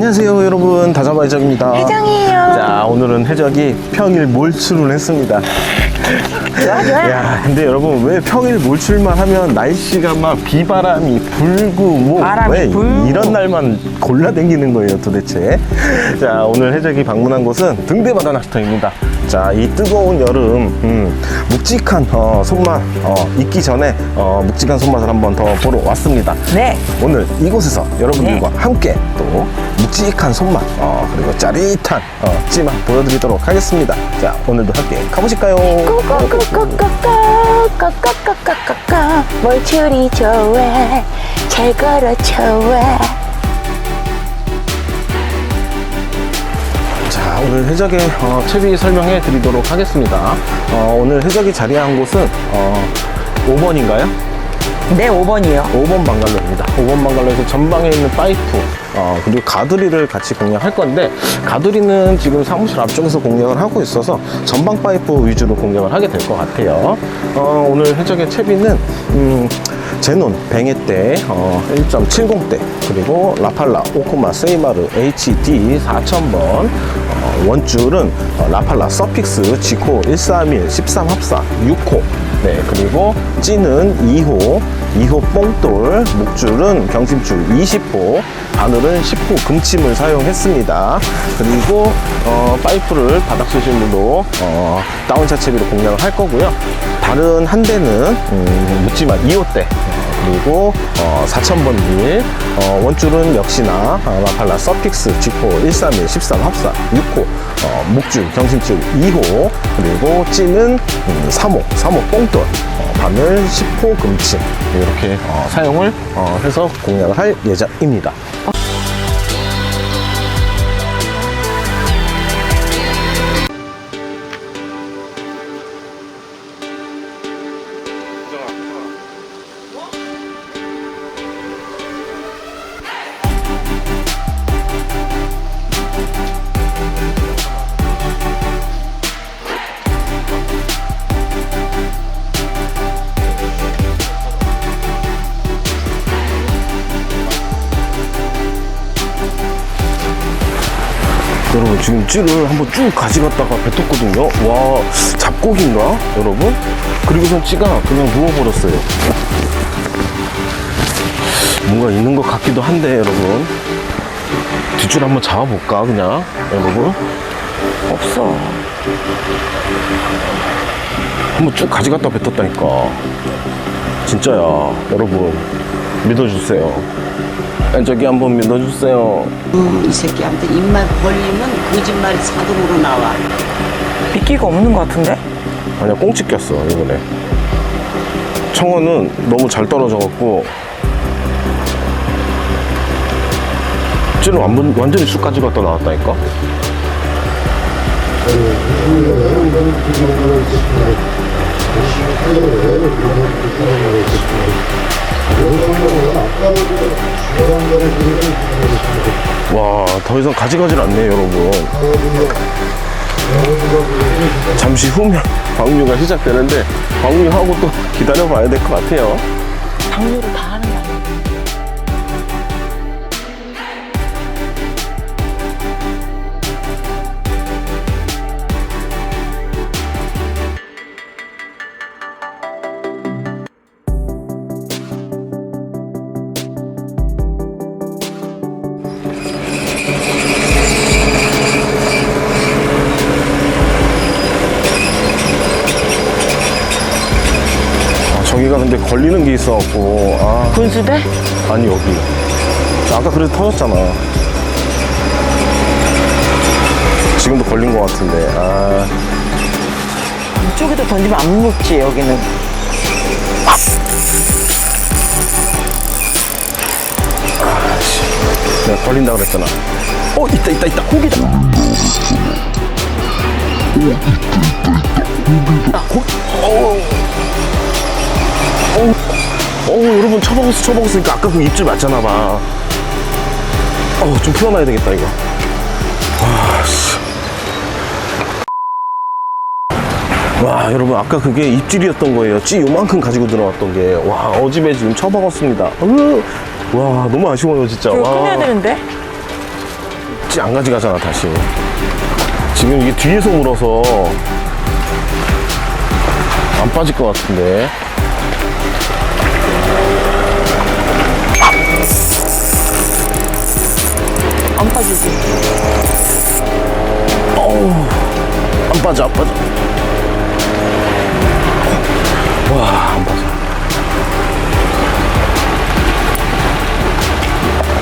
안녕하세요 여러분 다자마 해적입니다 해정이에요. 자 오늘은 해적이 평일 몰출을 했습니다 좋아, 좋아. 야 근데 여러분 왜 평일 몰출만 하면 날씨가 막 비바람이 불고 뭐 바람이 왜 불고. 이런 날만 골라 댕기는 거예요 도대체 자 오늘 해적이 방문한 곳은 등대바다 낚시터입니다 자 이 뜨거운 여름 음, 묵직한 어, 손맛 어, 있기 전에 어, 묵직한 손맛을 한번 더 보러 왔습니다 네. 오늘 이곳에서 여러분들과 함께 또 묵직한 손맛 어, 그리고 짜릿한 어, 찜맛 보여드리도록 하겠습니다 자 오늘도 함께 가보실까요? 꼬꼬꼬꼬꼬꼬꼬꼬꼬꼬꼬 몰출이 좋아 잘 걸어 좋아 자 오늘 해적의 어, 채비 설명해 드리도록 하겠습니다 어, 오늘 해적이 자리한 곳은 어, 5번인가요? 네 5번이요 5번 방갈로입니다. 5번 방갈로에서 전방에 있는 파이프, 어, 그리고 가두리를 같이 공략할 건데, 가두리는 지금 사무실 앞쪽에서 공략을 하고 있어서 전방 파이프 위주로 공략을 하게 될 것 같아요. 어, 오늘 해적의 채비는, 음, 제논 뱅에대 어, 1.70대 그리고 라팔라 오코마 세이마르 HD 4000번. 어, 원줄은 어, 라팔라 서픽스 지코 131 13 합사 6호. 네 그리고 찌는 2호 2호 뽕돌. 목줄은 경심줄 20호 바늘은 10호 금침을 사용했습니다. 그리고 어, 파이프를 바닥 수심으로 어, 다운차 채비로 공략을 할 거고요. 다른 한 대는 음, 묻지마 2호 대 그리고 어, 4000번 길 어, 원줄은 역시나 어, 라팔라 서픽스 지코 131 13 합사 6호 어, 목줄 경심줄 2호 그리고 찌는 음, 3호 3호 뽕돌 어, 바늘 10호 금침 이렇게 어, 사용을 어, 해서 공략을 할 예정입니다 찌를 한번 쭉 가져갔다가 뱉었거든요? 와 잡고기인가 여러분? 그리고선 찌가 그냥 누워버렸어요. 뭔가 있는 것 같기도 한데 여러분. 뒷줄 한번 잡아볼까 그냥 여러분? 없어. 한번 쭉 가져갔다 뱉었다니까. 진짜야 여러분. 믿어주세요 저기 한번 믿어주세요. 음, 이 새끼한테 입만 벌리면 거짓말이 자동으로 나와. 미끼가 없는 것 같은데? 아니야 꽁치 꼈어 이번에. 청어는 너무 잘 떨어져갖고 찌는 완전, 완전히 쑥까지 갔다 나왔다니까 와 더 이상 가지가지를 않네 여러분. 잠시 후면 방류가 시작되는데 방류하고 또 기다려 봐야 될 것 같아요. 방류를 다 하는 근데 걸리는 게 있어갖고 아. 분수대? 아니 여기. 아까 그래도 터졌잖아. 지금도 걸린 것 같은데 아. 이쪽에도 던지면 안 먹지 여기는. 내가 걸린다 그랬잖아. 어 있다 있다 있다. 고기다. 고기 어우 어 우 어우 여러분 쳐먹었어 쳐먹었으니까 아까 그 입질 맞잖아 봐. 어우 좀 풀어놔야 되겠다 이거. 와씨. 와 여러분 아까 그게 입질이었던 거예요. 찌 요만큼 가지고 들어왔던 게 와 어집에 지금 쳐먹었습니다. 으, 와 너무 아쉬워요 진짜. 이거 와. 끝내야 되는데? 입질 안 가져가잖아, 다시. 지금 이게 뒤에서 물어서 안 빠질 것 같은데. 안 빠지지. 안 빠져, 안 빠져. 와, 안 빠져.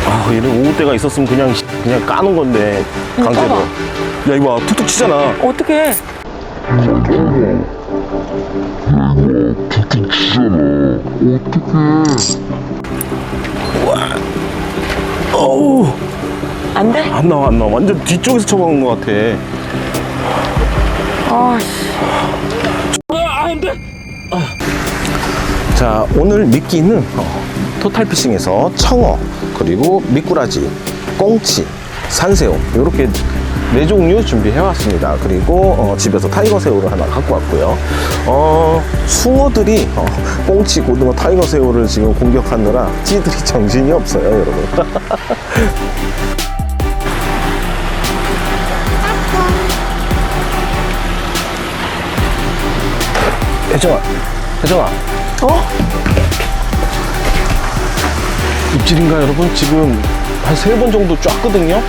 아, 얘는 오후 때가 있었으면 그냥, 그냥 까는 건데, 강제로. 야, 이거 봐. 툭툭 치잖아. 어떻게? 어우, 안 돼? 안 나와, 안 나와. 완전 뒤쪽에서 쳐박은 것 같아. 아, 씨. 자, 오늘 미끼는 어, 토탈피싱에서 청어, 그리고 미꾸라지, 꽁치, 산새우 이렇게 네 종류 준비해 왔습니다. 그리고 어, 집에서 타이거 새우를 하나 갖고 왔고요. 어, 숭어들이 어, 꽁치, 고등어, 타이거 새우를 지금 공격하느라 찌들이 정신이 없어요, 여러분. 혜정아, 혜정아. 어? 입질인가 여러분? 지금 한 세 번 정도 쫙거든요?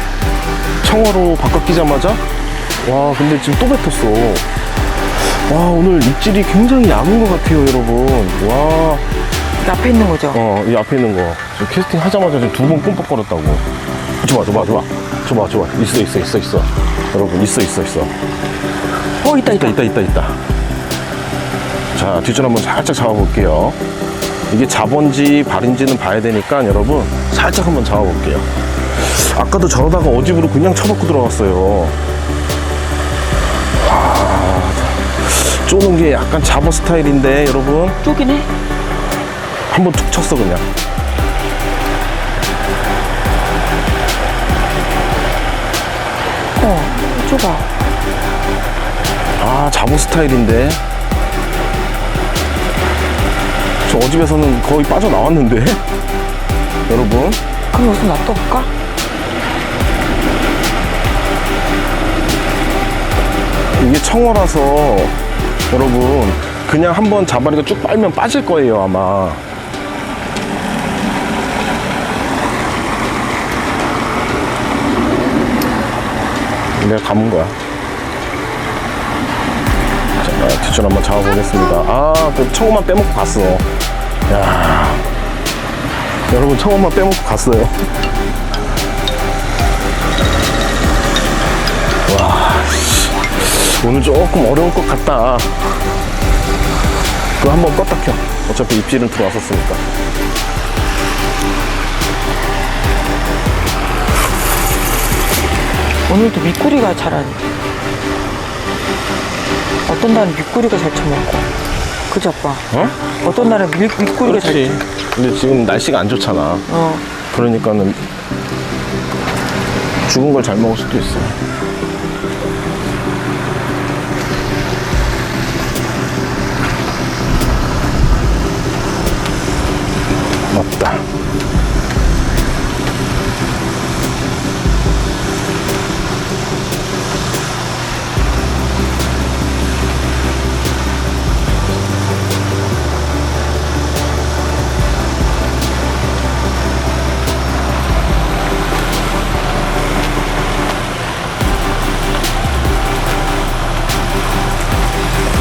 청어로 바꿔 끼자마자 와 근데 지금 또 뱉었어 와 오늘 입질이 굉장히 얇은 것 같아요 여러분 와 그 앞에 있는 거죠? 어, 이 앞에 있는 거. 지금 캐스팅 하자마자 지금 두번 꼼뻑거렸다고. 줘봐, 줘봐, 줘봐. 줘봐, 줘봐. 있어, 있어, 있어, 있어. 여러분, 있어, 있어, 있어. 어, 있다. 있다, 있다, 있다, 있다. 자, 뒷줄 한번 살짝 잡아볼게요. 이게 잡은지 발인지는 봐야 되니까 여러분, 살짝 한번 잡아볼게요. 아까도 저러다가 어집으로 그냥 쳐박고 들어갔어요. 아, 쪼는 게 약간 잡어 스타일인데, 여러분. 쪼기네? 한번 툭 쳤어 그냥 어, 좁아. 아 자보 스타일인데 저 어집에서는 거의 빠져나왔는데. 여러분. 그럼 여기서 놔둬볼까? 이게 청어라서 여러분 그냥 한번 자바리가 쭉 빨면 빠질 거예요 아마. 내가 감은 거야. 자 뒷줄 한번 잡아보겠습니다. 아그 청어만 빼먹고 갔어 야 여러분 청어만 빼먹고 갔어요 오늘 조금 어려울 것 같다. 그거 한번 껐다 켜. 어차피 입질은 들어왔었으니까. 오늘도 밑구리가 잘 안. 어떤 날은 밑구리가 잘 쳐먹고. 그지, 아빠? 어? 어떤 날은 밑, 밑구리가 잘 그렇지. 근데 지금 날씨가 안 좋잖아. 어. 그러니까는 죽은 걸 잘 먹을 수도 있어.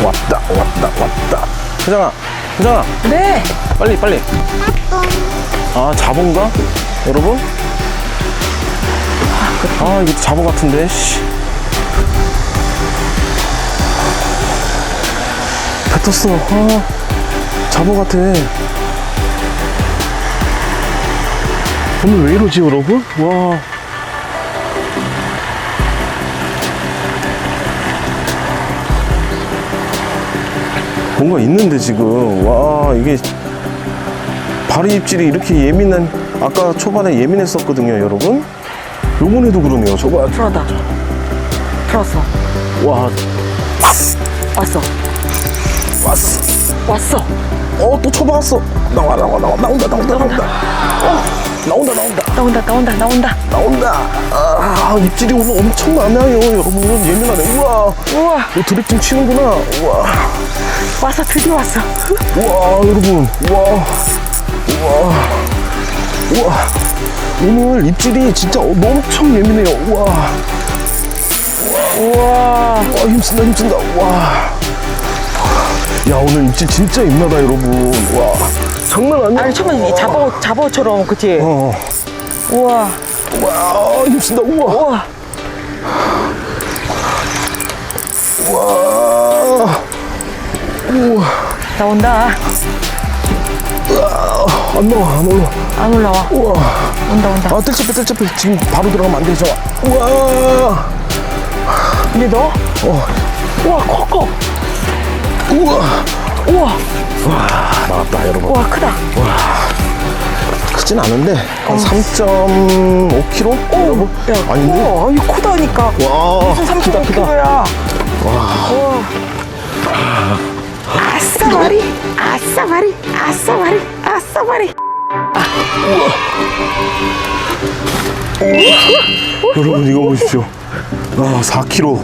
왔다, 왔다, 왔다. 회장아, 회장아, 네! 빨리, 빨리. 아, 잡어인가? 여러분? 아, 이거 잡어 같은데, 씨. 뱉었어. 아, 잡어 같아. 오늘 왜 이러지, 여러분? 와. 뭔가 있는데 지금. 와 이게 발이 입질이 이렇게 예민한 아까 초반에 예민했었거든요 여러분. 요번에도 그러네요. 저거 풀어다. 풀었어. 와. 왔어. 왔어. 왔어. 어또 쳐박았어. 나와 나와 나와. 나온다 나온다. 나온다. 어, 나온다 나온다 나온다, 나온다, 나온다. 나온다. 아, 입질이 오늘 엄청 많아요, 여러분. 예민하네. 우와. 우와, 너 드립 좀 치는구나. 우와. 왔어, 드디어 왔어. 우와, 여러분. 우와. 우와. 우와. 오늘 입질이 진짜 엄청 예민해요. 우와. 우와. 와, 힘쓴다, 힘쓴다. 와. 야, 오늘 입질 진짜 임나다, 여러분. 와. 장난 아니야. 아니, 처음에 이 잡어, 잡어처럼, 그치? 어. 우와, 와, 힘쓴다. 우와. 우와. 와. 우와. 나온다. 안 나와, 안 올라. 안 올라와. 우와. 온다, 온다. 아, 뜰집해, 뜰집해. 지금 바로 들어가면 안 되죠. 우와. 근데 너? 어. 우와, 커, 커. 우와. 우와, 와, 나왔다, 여러분. 우와, 크다. 크진 않은데, 한 3.5kg? 오, 야, 아닌데? 우와, 이거 크다니까. 와, 무슨 크다, 크다. 35kg야. 우와. 아싸 마리, 아싸 마리, 아싸 마리, 아싸 마리. 여러분 이거 보십시오. 아, 4kg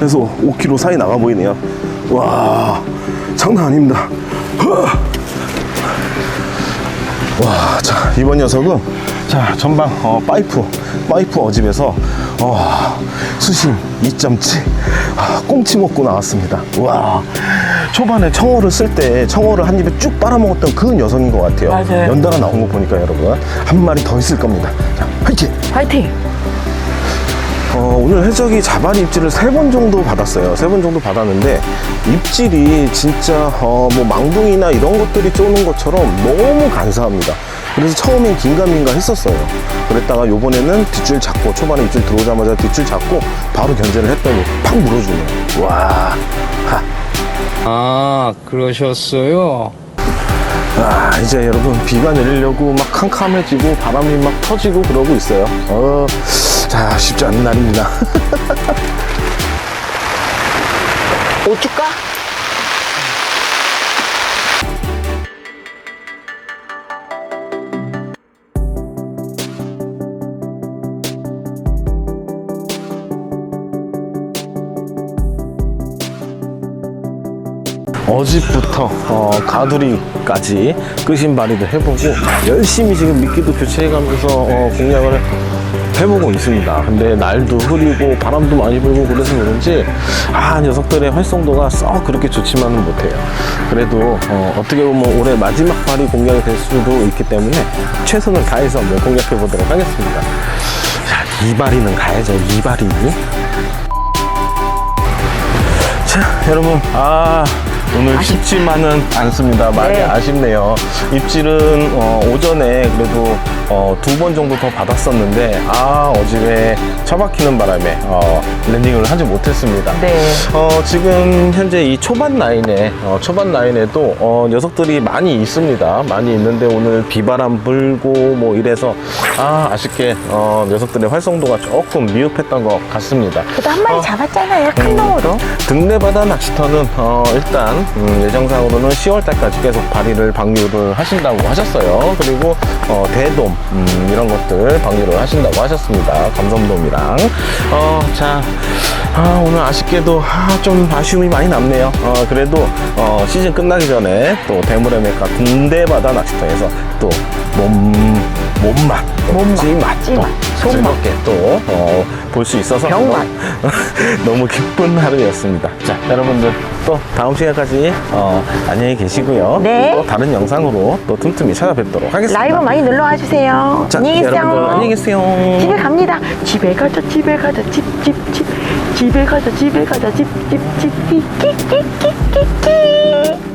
해서 5kg 사이 나가 보이네요. 와, 장난 아닙니다. 와, 자 이번 녀석은 자 전방 어, 파이프 파이프 어집에서 어, 수심 2.7 아, 꽁치 먹고 나왔습니다. 와, 초반에 청어를 쓸 때 청어를 한 입에 쭉 빨아먹었던 그 녀석인 것 같아요. 맞아요. 연달아 나온 거 보니까 여러분 한 마리 더 있을 겁니다. 자, 화이팅! 파이팅. 어, 오늘 해적이 자바리 입질을 세 번 정도 받았어요. 세 번 정도 받았는데 입질이 진짜 어, 뭐 망둥이나 이런 것들이 쪼는 것처럼 너무 간사합니다. 그래서 처음엔 긴가민가 했었어요. 그랬다가 요번에는 뒷줄 잡고 초반에 입질 들어오자마자 뒷줄 잡고 바로 견제를 했더니 팍 물어주네요. 와, 하. 아, 그러셨어요? 아, 이제 여러분 비가 내리려고 막 캄캄해지고 바람이 막 터지고 그러고 있어요. 어, 자 쉽지 않은 날입니다. 옷 줄까? 어집부터 어, 가두리까지 끄신발이도 해보고 열심히 지금 미끼도 교체해가면서 어, 공략을 해보고 있습니다. 근데 날도 흐리고 바람도 많이 불고 그래서 그런지 아 녀석들의 활성도가 썩 그렇게 좋지만은 못해요. 그래도 어, 떻게 보면 올해 마지막 발이 공략이 될 수도 있기 때문에 최선을 다해서 한번 공략해 보도록 하겠습니다. 자, 이발이는 가야죠. 이발이. 자, 여러분, 아, 오늘 쉽지만은 않습니다. 많이 네. 아쉽네요. 입질은 어, 오전에 그래도 어, 두 번 정도 더 받았었는데, 아, 어집에 처박히는 바람에 어, 랜딩을 하지 못했습니다. 네. 어, 지금 현재 이 초반 라인에, 어, 초반 라인에도 어, 녀석들이 많이 있습니다. 많이 있는데 오늘 비바람 불고 뭐 이래서, 아, 아쉽게 어, 녀석들의 활성도가 조금 미흡했던 것 같습니다. 그래도 한 마리 잡았잖아요, 큰 놈으로. 등내바다 낚시터는 어, 일단 음, 예정상으로는 10월달까지 계속 발의를 방류를 하신다고 하셨어요. 그리고 어, 대돔 음, 이런 것들 방류를 하신다고 하셨습니다. 감성돔이랑 어, 자 아, 오늘 아쉽게도 아, 좀 아쉬움이 많이 남네요. 어, 그래도 어, 시즌 끝나기 전에 또 대물의메카 등대바다 낚시터에서 또 몸, 몸맛, 또 몸맛, 찌맛, 또 찌맛, 속맛. 즐겁게 또볼 수 있어서 병맛. 너무 기쁜 하루였습니다. 자, 여러분들 또 다음 시간까지 어, 안녕히 계시고요. 네. 또 다른 영상으로 또 틈틈이 찾아뵙도록 하겠습니다. 라이브 많이 놀러와 주세요. 자, 안녕히 계세요. 여러분들 안녕히 계세요. 집에 갑니다. 집에 가자, 집에 가자, 집, 집, 집. 집에 가자, 집에 가자, 집, 집, 집. 끼 끼 끼 끼 끼 끼.